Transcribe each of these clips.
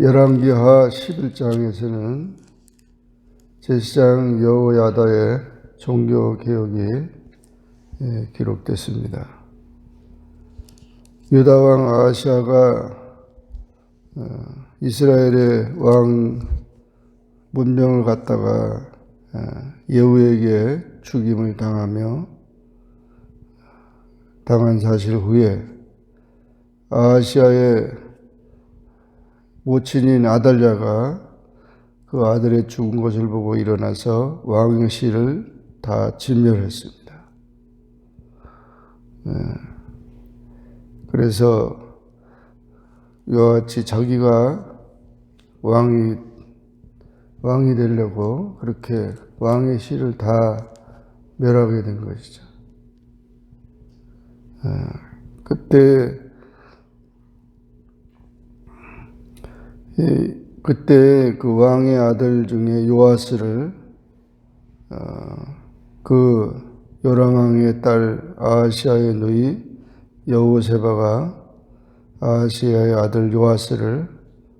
열왕기하 11장에서는 제사장 여호야다의 종교 개혁이 예, 기록됐습니다. 유다 왕 아하시아가 어, 이스라엘의 왕 문명을 갖다가 어, 예후에게 죽임을 당하며 당한 사실 후에 아하시아의 모친인 아달랴가 그 아들의 죽은 것을 보고 일어나서 왕의 씨를 다 진멸했습니다. 예. 그래서 이와 같이 자기가 왕이 왕이 되려고 그렇게 왕의 씨를 다 멸하게 된 것이죠. 예. 그때 이, 그때 그 왕의 아들 중에 요아스를 어, 그 요람 왕의 딸 아하시아의 누이 여호세바가 아하시아의 아들 요아스를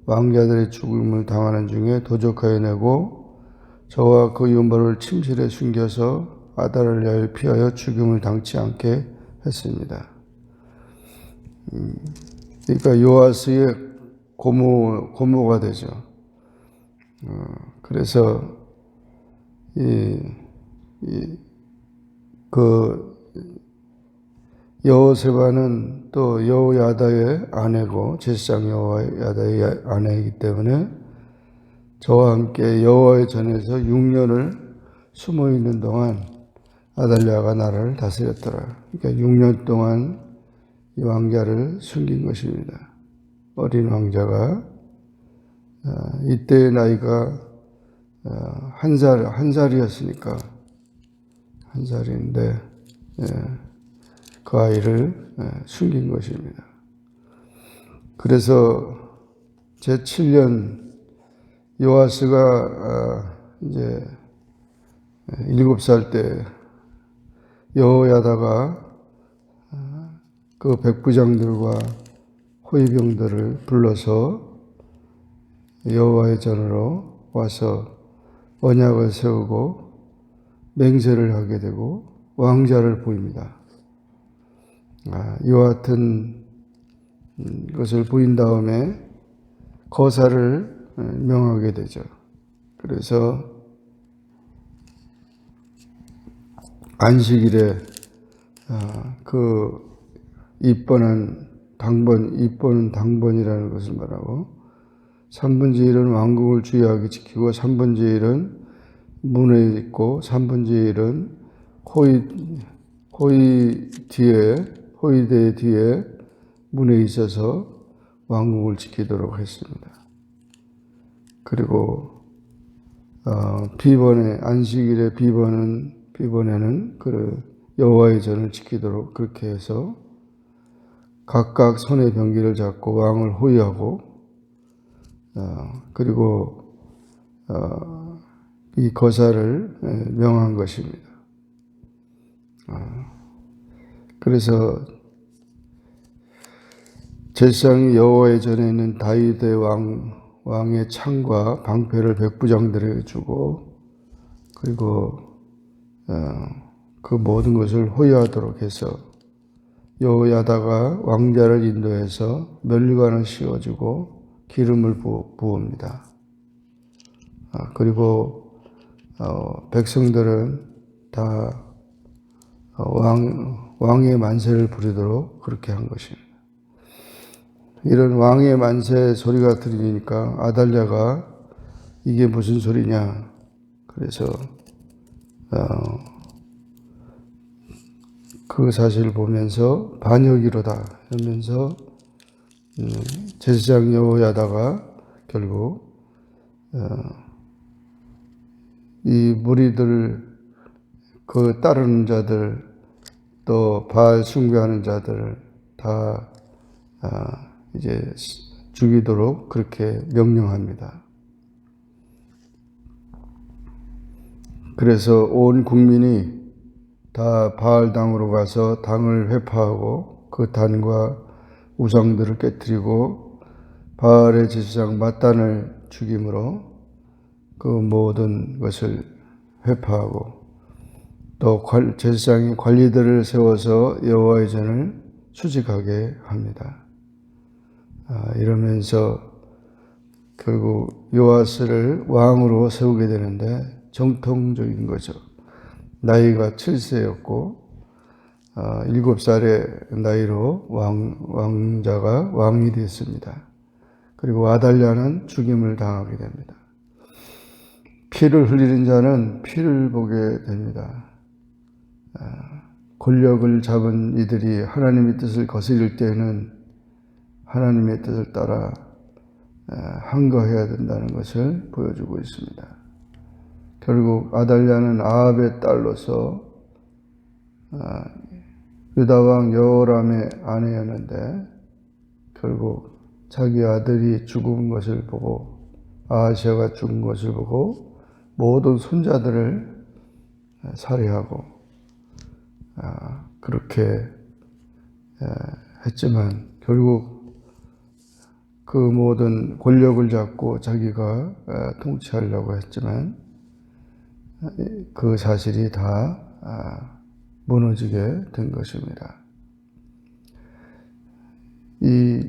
왕자들의 죽음을 당하는 중에 도적하여 내고 저와 그 유모를 침실에 숨겨서 아달랴를 피하여 죽음을 당치 않게 했습니다. 음, 그러니까 요아스의 고모, 고모가 되죠. 어, 그래서, 이, 이, 그, 여호세바는 또 여호야다의 아내고, 제사장 여호야다의 아내이기 때문에 저와 함께 여호와의 전에서 6년을 숨어 있는 동안 아달랴가 나라를 다스렸더라. 그러니까 6년 동안 이 왕자를 숨긴 것입니다. 어린 왕자가 어, 이때 나이가 어, 한 살, 한 살이었으니까 한 살인데 예, 그 아이를 예, 숨긴 것입니다. 그래서 제 7년 요아스가 어, 이제 일곱 살때 여호야다가 그 백부장들과 호위병들을 불러서 여호와의 전으로 와서 언약을 세우고 맹세를 하게 되고 왕자를 보입니다. 아, 이와 같은 것을 보인 다음에 거사를 명하게 되죠. 그래서 안식일에 아, 그 입번한 당번, 입번은 당번이라는 것을 말하고 3분의 1은 왕국을 주의하게 지키고 3분의 1은 문에 있고 3분의 1은 호위, 호위 뒤에, 호위대 뒤에 문에 있어서 왕국을 지키도록 했습니다. 그리고 어, 비번에 안식일에 비번은 비번에는 그 여호와의 전을 지키도록 그렇게 해서 각각 손에 병기를 잡고 왕을 호위하고 어, 그리고 어, 이 거사를 예, 명한 것입니다. 어, 그래서 제사장이 여호와의 전에 있는 다윗의 왕 왕의 창과 방패를 백부장들에게 주고 그리고 그 모든 것을 호위하도록 해서 여호야다가 왕자를 인도해서 멸류관을 씌워주고 기름을 부, 부읍니다. 아, 그리고 어, 백성들은 다 어, 왕, 왕의 만세를 부리도록 그렇게 한 것입니다. 이런 왕의 만세 소리가 들리니까 아달랴가 이게 무슨 소리냐. 그래서 어, 그 사실을 보면서 반역이로다 하면서 음, 제사장 여호야다가 결국 어, 이 무리들 그 따르는 자들 또 바알 숭배하는 자들을 다 아, 이제 죽이도록 그렇게 명령합니다. 그래서 온 국민이 다 바알 당으로 가서 당을 회파하고 그 단과 우상들을 깨뜨리고 바알의 제사장 마단을 죽임으로 그 모든 것을 회파하고 또 관- 제사장이 관리들을 세워서 여호와의 전을 수직하게 합니다. 아, 이러면서 결국 요아스를 왕으로 세우게 되는데 정통적인 거죠. 나이가 7세였고 아, 7살의 나이로 왕, 왕자가 왕이 됐습니다. 그리고 아달랴는 죽임을 당하게 됩니다. 피를 흘리는 자는 피를 보게 됩니다. 아, 권력을 잡은 이들이 하나님의 뜻을 거스릴 때에는 하나님의 뜻을 따라 아, 항거해야 된다는 것을 보여주고 있습니다. 결국 아달랴는 아합의 딸로서 아, 유다 왕 여호람의 아내였는데 결국 자기 아들이 죽은 것을 보고 아하시아가 죽은 것을 보고 모든 손자들을 살해하고 아, 그렇게 에, 했지만 결국 그 모든 권력을 잡고 자기가 에, 통치하려고 했지만 그 사실이 다 아, 무너지게 된 것입니다. 이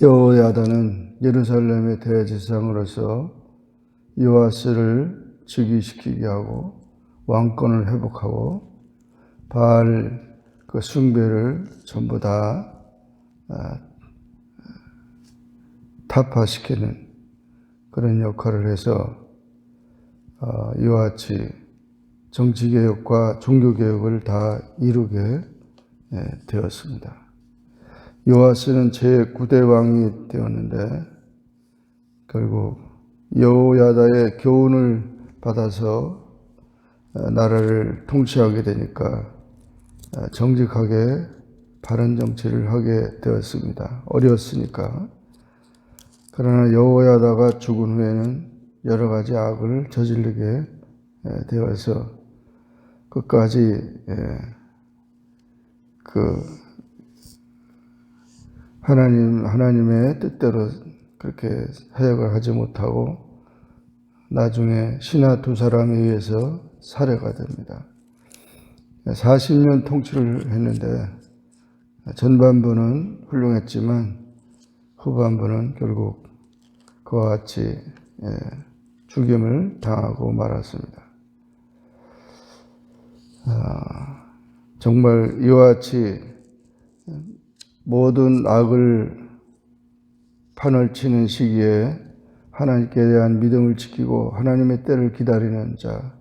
여호야다는 예루살렘의 대제사장으로서 요아스를 즉위시키게 하고 왕권을 회복하고 바알 그 숭배를 전부 다 아, 타파시키는 그런 역할을 해서 어, 이와 같이 정치개혁과 종교개혁을 다 이루게 예, 되었습니다. 요아스는 제9대 왕이 되었는데 결국 여호야다의 교훈을 받아서 어, 나라를 통치하게 되니까 어, 정직하게 바른 정치를 하게 되었습니다. 어려웠으니까. 그러나 여호야다가 죽은 후에는 여러 가지 악을 저지르게 예, 되어서 끝까지 예, 그 하나님 하나님의 뜻대로 그렇게 사역을 하지 못하고 나중에 신하 두 사람에 의해서 살해가 됩니다. 40년 통치를 했는데 전반부는 훌륭했지만 후반부는 결국 그와 같이 예, 죽임을 당하고 말았습니다. 아, 정말 이와 같이 모든 악을 판을 치는 시기에 하나님께 대한 믿음을 지키고 하나님의 때를 기다리는 자,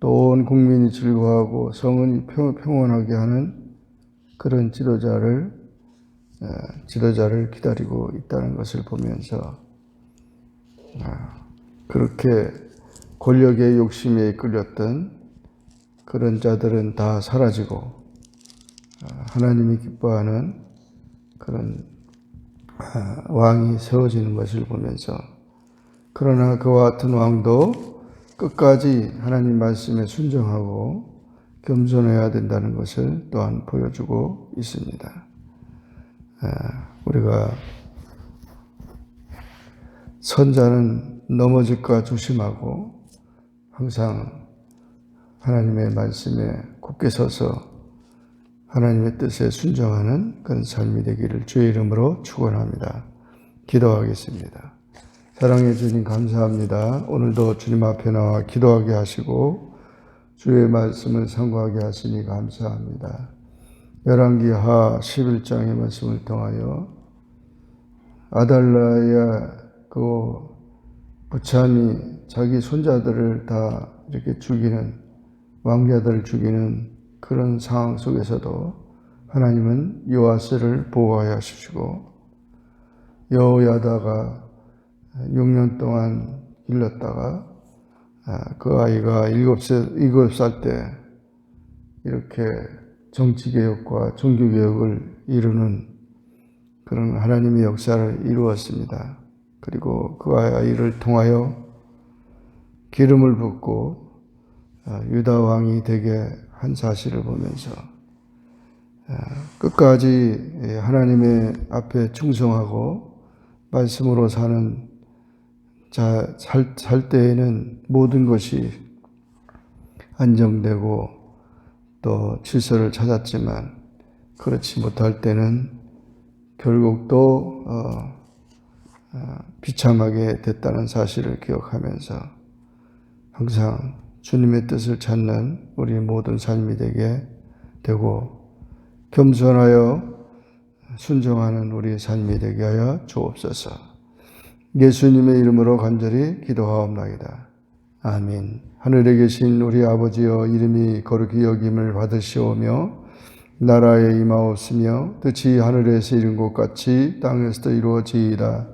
또 온 국민이 즐거워하고 성은이 평, 평온하게 하는 그런 지도자를 어, 지도자를 기다리고 있다는 것을 보면서 아, 그렇게 권력의 욕심에 이끌렸던 그런 자들은 다 사라지고 아, 하나님이 기뻐하는 그런 아, 왕이 세워지는 것을 보면서 그러나 그와 같은 왕도 끝까지 하나님 말씀에 순종하고 겸손해야 된다는 것을 또한 보여주고 있습니다. 아, 우리가 선자는 넘어질까 조심하고 항상 하나님의 말씀에 굳게 서서 하나님의 뜻에 순종하는 그런 삶이 되기를 주의 이름으로 축원합니다. 기도하겠습니다. 사랑해 주님 감사합니다. 오늘도 주님 앞에 나와 기도하게 하시고 주의 말씀을 상고하게 하시니 감사합니다. 열왕기하 11장의 말씀을 통하여 아달라의 그 부참이 자기 손자들을 다 이렇게 죽이는 왕자들을 죽이는 그런 상황 속에서도 하나님은 요아스를 보호하여 주시고 여호야다가 6년 동안 길렀다가 그 아이가 7살, 7살 때 이렇게 정치개혁과 종교개혁을 이루는 그런 하나님의 역사를 이루었습니다. 그리고 그 아이를 통하여 기름을 붓고 유다 왕이 되게 한 사실을 보면서 아, 끝까지 예, 하나님의 앞에 충성하고 말씀으로 사는 자, 살, 살 때에는 모든 것이 안정되고 또 질서를 찾았지만 그렇지 못할 때는 결국 또 어, 어, 비참하게 됐다는 사실을 기억하면서 항상 주님의 뜻을 찾는 우리 모든 삶이 되게 되고 겸손하여 순종하는 우리 삶이 되게 하여 주옵소서. 예수님의 이름으로 간절히 기도하옵나이다. 아멘. 하늘에 계신 우리 아버지여 이름이 거룩히 여김을 받으시오며 나라에 임하옵으며 뜻이 하늘에서 이룬 것 같이 땅에서도 이루어지이다.